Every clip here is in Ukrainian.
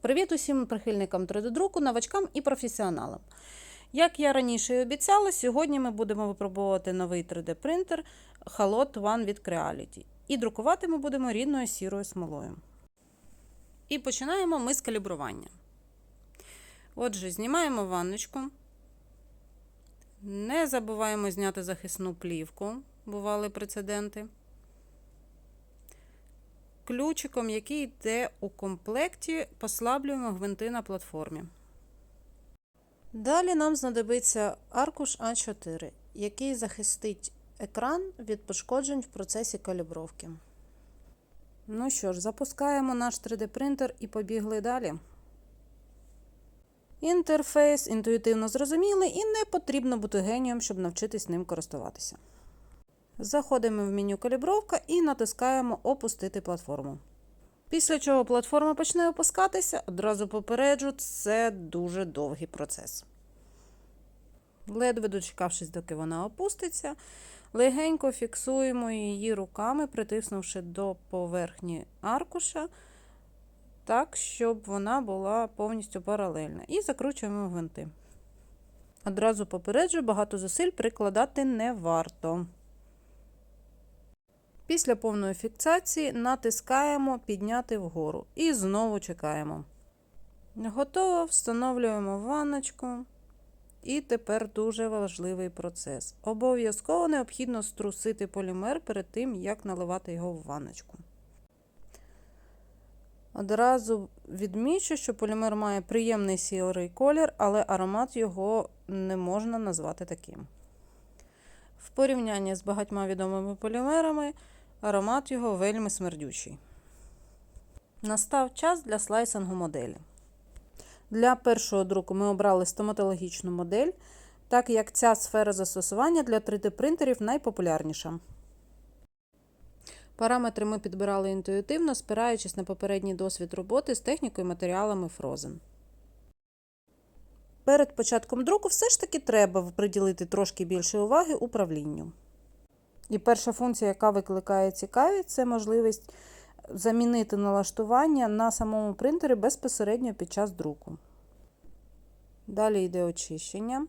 Привіт усім прихильникам 3D-друку, новачкам і професіоналам. Як я раніше і обіцяла, сьогодні ми будемо випробовувати новий 3D-принтер Halot One від Creality. І друкувати ми будемо рідною сірою смолою. І починаємо ми з калібрування. Отже, знімаємо ванночку. Не забуваємо зняти захисну плівку, бували прецеденти. Ключиком, який йде у комплекті, послаблюємо гвинти на платформі. Далі нам знадобиться аркуш А4, який захистить екран від пошкоджень в процесі калібровки. Ну що ж, запускаємо наш 3D-принтер і побігли далі. Інтерфейс інтуїтивно зрозумілий і не потрібно бути генієм, щоб навчитись ним користуватися. Заходимо в меню калібровка і натискаємо Опустити платформу. Після чого платформа почне опускатися, одразу попереджу, це дуже довгий процес. Ледве дочекавшись, доки вона опуститься, легенько фіксуємо її руками, притиснувши до поверхні аркуша, так, щоб вона була повністю паралельна. І закручуємо гвинти. Одразу попереджу, багато зусиль прикладати не варто. Після повної фіксації натискаємо Підняти вгору і знову чекаємо. Готово, встановлюємо ванночку. І тепер дуже важливий процес. Обов'язково необхідно струсити полімер перед тим, як наливати його в ванночку. Одразу відмічу, що полімер має приємний сірий колір, але аромат його не можна назвати таким. В порівнянні з багатьма відомими полімерами аромат його вельми смердючий. Настав час для слайсингу моделі. Для першого друку ми обрали стоматологічну модель, так як ця сфера застосування для 3D-принтерів найпопулярніша. Параметри ми підбирали інтуїтивно, спираючись на попередній досвід роботи з технікою матеріалами Frozen. Перед початком друку все ж таки треба приділити трошки більше уваги управлінню. І перша функція, яка викликає цікавість, це можливість замінити налаштування на самому принтері безпосередньо під час друку. Далі йде очищення.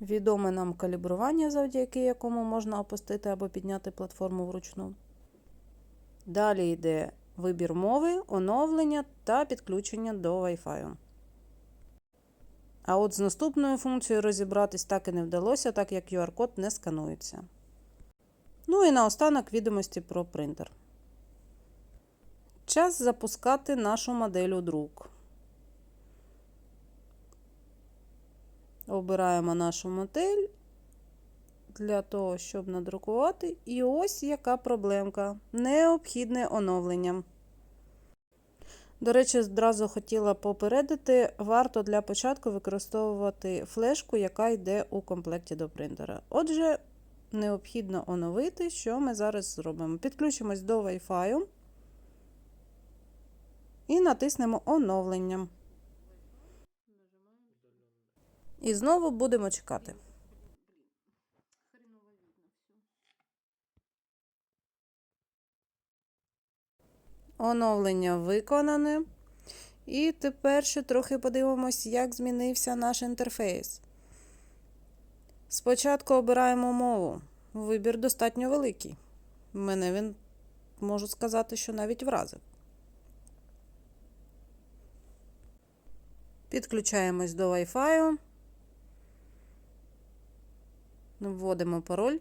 Відоме нам калібрування, завдяки якому можна опустити або підняти платформу вручну. Далі йде вибір мови, оновлення та підключення до Wi-Fi. А от з наступною функцією розібратись так і не вдалося, так як QR-код не сканується. Ну і наостанок відомості про принтер. Час запускати нашу модель у друк. Обираємо нашу модель для того, щоб надрукувати. І ось яка проблемка. Необхідне оновлення. До речі, одразу хотіла попередити, варто для початку використовувати флешку, яка йде у комплекті до принтера. Отже, необхідно оновити, що ми зараз зробимо. Підключимось до Wi-Fi і натиснемо оновлення. І знову будемо чекати. Оновлення виконане. І тепер ще трохи подивимось, як змінився наш інтерфейс. Спочатку обираємо мову. Вибір достатньо великий. Мене він, можу сказати, що навіть вразив. Підключаємось до Wi-Fi. Вводимо пароль.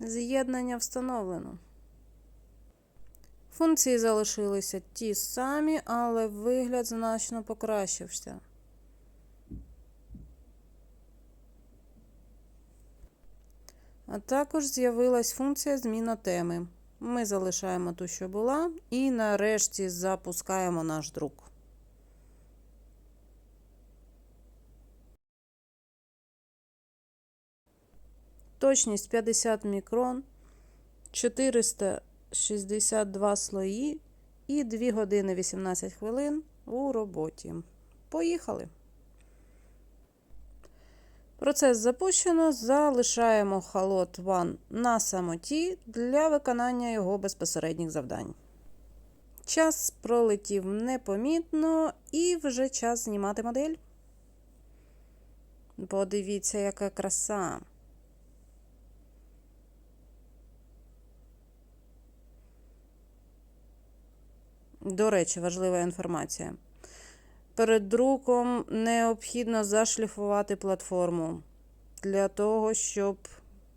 З'єднання встановлено. Функції залишилися ті самі, але вигляд значно покращився. А також з'явилась функція зміна теми. Ми залишаємо ту, що була, і нарешті запускаємо наш друк. Точність 50 мікрон, 462 слої і 2 години 18 хвилин у роботі. Поїхали! Процес запущено. Залишаємо Halot One на самоті для виконання його безпосередніх завдань. Час пролетів непомітно і вже час знімати модель. Подивіться, яка краса. До речі, важлива інформація. Перед друком необхідно зашліфувати платформу для того, щоб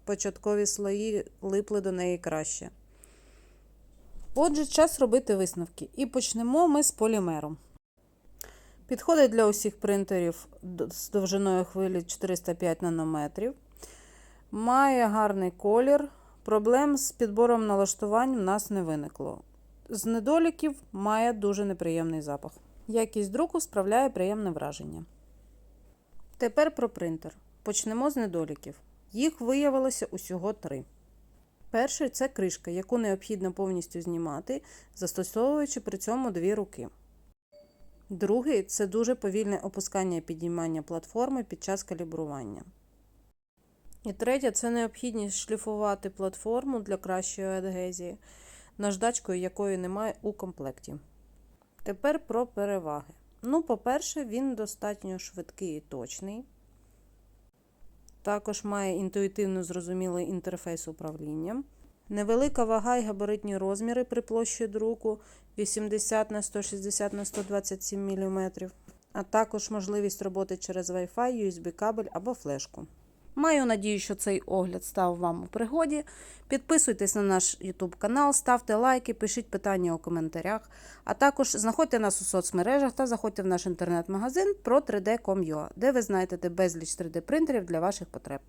початкові слої липли до неї краще. Отже, час робити висновки. І почнемо ми з полімером. Підходить для усіх принтерів з довжиною хвилі 405 нанометрів. Має гарний колір. Проблем з підбором налаштувань в нас не виникло. З недоліків має дуже неприємний запах. Якість друку справляє приємне враження. Тепер про принтер. Почнемо з недоліків. Їх виявилося усього три. Перший це кришка, яку необхідно повністю знімати, застосовуючи при цьому дві руки. Другий це дуже повільне опускання і підіймання платформи під час калібрування. І третє це необхідність шліфувати платформу для кращої адгезії, наждачкою якої немає у комплекті. Тепер про переваги. Ну, по-перше, він достатньо швидкий і точний. Також має інтуїтивно зрозумілий інтерфейс управління. Невелика вага і габаритні розміри при площі друку 80 на 160 на 127 мм, а також можливість роботи через Wi-Fi, USB-кабель або флешку. Маю надію, що цей огляд став вам у пригоді. Підписуйтесь на наш YouTube канал, ставте лайки, пишіть питання у коментарях, а також знаходьте нас у соцмережах та заходьте в наш інтернет-магазин pro 3D.com.ua, де ви знайдете безліч 3D принтерів для ваших потреб.